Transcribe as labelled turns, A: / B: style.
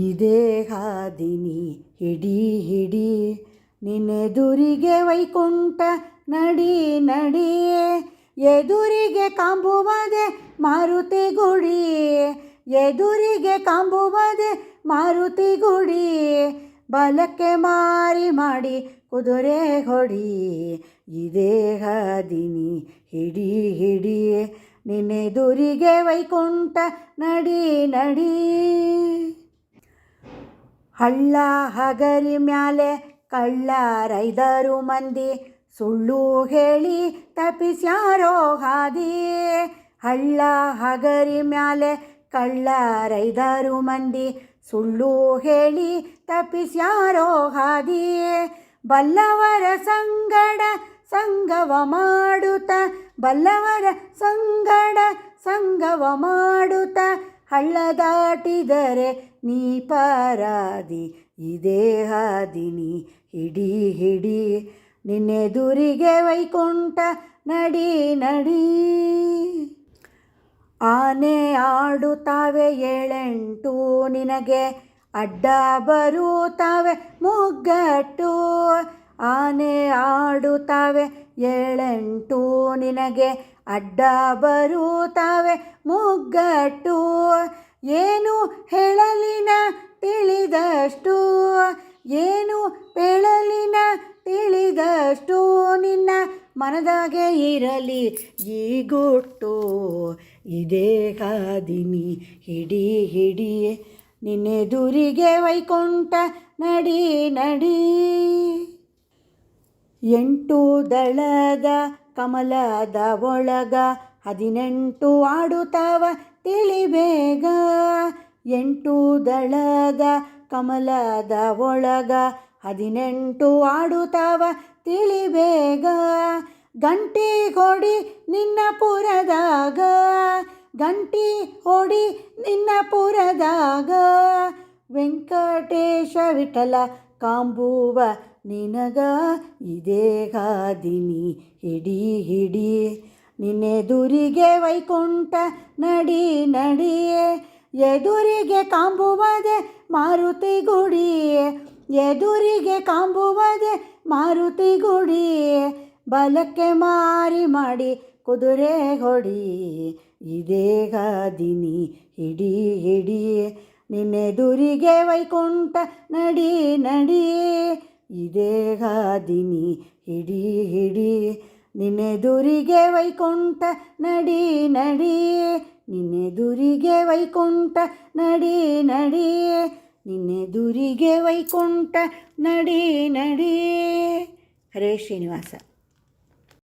A: ಇದೇ ಹಾದಿನಿ ಹಿಡಿ ಹಿಡಿ ನಿನ್ನೆದುರಿಗೆ ವೈಕುಂಠ ನಡಿ ನಡಿ ಎದುರಿಗೆ ಕಾಂಬುವದೆ ಮಾರುತಿ ಗುಡಿ ಎದುರಿಗೆ ಕಾಂಬುವದೆ ಮಾರುತಿ ಗುಡಿ ಬಲಕ್ಕೆ ಮಾರಿ ಮಾಡಿ ಕುದುರೆ ಹೊಡಿ ಇದೇ ಹಾದಿನಿ ಹಿಡಿ ಹಿಡಿ ನಿನ್ನೆದುರಿಗೆ ವೈಕುಂಠ ನಡಿ ನಡಿ ಹಳ್ಳ ಹಗರಿ ಮ್ಯಾಲೆ ಕಳ್ಳರೈದರು ಮಂದಿ ಸುಳ್ಳು ಹೇಳಿ ತಪ್ಪಿಸ್ಯಾರೋ ಹಾದಿ. ಹಳ್ಳ ಹಗರಿ ಮ್ಯಾಲೆ ಕಳ್ಳರೈದರು ಮಂದಿ ಸುಳ್ಳು ಹೇಳಿ ತಪ್ಪಿಸ್ಯಾರೋ ಹಾದಿ. ಬಲ್ಲವರ ಸಂಗಡ ಸಂಗವ ಮಾಡುತ್ತ, ಬಲ್ಲವರ ಸಂಗಡ ಸಂಗವ ಮಾಡುತ್ತ ಹಳ್ಳ ದಾಟಿದರೆ ನೀ ಪಾರಾದಿ ಇದೇ ಹಾದಿನಿ ಹಿಡಿ ಹಿಡಿ. ನಿನ್ನೆದುರಿಗೆ ವೈಕುಂಠ ನಡಿ ನಡಿ. ಆನೆ ಆಡುತ್ತಾವೆ ಏಳೆಂಟು, ನಿನಗೆ ಅಡ್ಡ ಬರುತ್ತಾವೆ ಮುಗ್ಗಟ್ಟು. ಆನೆ ಆಡುತ್ತಾವೆ ಏಳೆಂಟು, ನಿನಗೆ ಅಡ್ಡ ಬರುತ್ತಾವೆ ಮುಗ್ಗಟ್ಟು. ಏನು ಹೇಳಲಿನ ತಿಳಿದಷ್ಟು? ಏನು ಹೇಳಲಿನ ತಿಳಿದಷ್ಟು? ನಿನ್ನ ಮನದಾಗೆ ಇರಲಿ ಈ ಗೊಟ್ಟು. ಇದೇ ಕಾದಿನಿ ಹಿಡಿ ಹಿಡಿ. ನಿನ್ನೆದುರಿಗೆ ವೈಕುಂಠ ನಡಿ ನಡಿ. ಎಂಟು ದಳದ ಕಮಲದ ಒಳಗ ಹದಿನೆಂಟು ಆಡುತ್ತಾವ ತಿಳಿಬೇಗ, ಎಂಟು ದಳದ ಕಮಲದ ಒಳಗ ಹದಿನೆಂಟು ಆಡುತ್ತಾವ ತಿಳಿಬೇಗ, ಗಂಟಿ ಹೊಡಿ ನಿನ್ನ ಪುರದಾಗ, ಗಂಟಿ ಹೊಡಿ ನಿನ್ನ ಪುರದಾಗ, ವೆಂಕಟೇಶ ವಿಠಲ ಕಾಂಬುವ ನಿನಗ ಇದೇ ಗಾದಿನಿ, ಹಿಡಿ ಹಿಡಿ. ನಿನ್ನೆದುರಿಗೆ ವೈಕುಂಠ ನಡಿ ನಡಿಯೇ, ಎದುರಿಗೆ ಕಾಂಬುವದೆ ಮಾರುತಿ ಗುಡಿ ಎದುರಿಗೆ ಕಾಂಬುವದೆ ಮಾರುತಿ ಗುಡಿ ಬಲಕ್ಕೆ ಮಾರಿ ಮಾಡಿ ಕುದುರೆ ಹೊಡಿ ಇದೇ ಗಾದಿನಿ ಹಿಡಿ ಹಿಡಿ ನಿನ್ನೆದುರಿಗೆ ವೈಕುಂಠ ನಡಿ ನಡಿಯೇ, ಇದೇ ಗಾದಿನಿ ಹಿಡಿ ಹಿಡಿ ನಿನ್ನೆದುರಿಗೆ ವೈಕುಂಠ ನಡಿ ನಡಿ. ನಿನ್ನೆದುರಿಗೆ ವೈಕುಂಠ ನಡಿ ನಡಿ. ನಿನ್ನೆದುರಿಗೆ ವೈಕುಂಠ ನಡಿ ನಡಿ. ಹರೇ ಶ್ರೀನಿವಾಸ.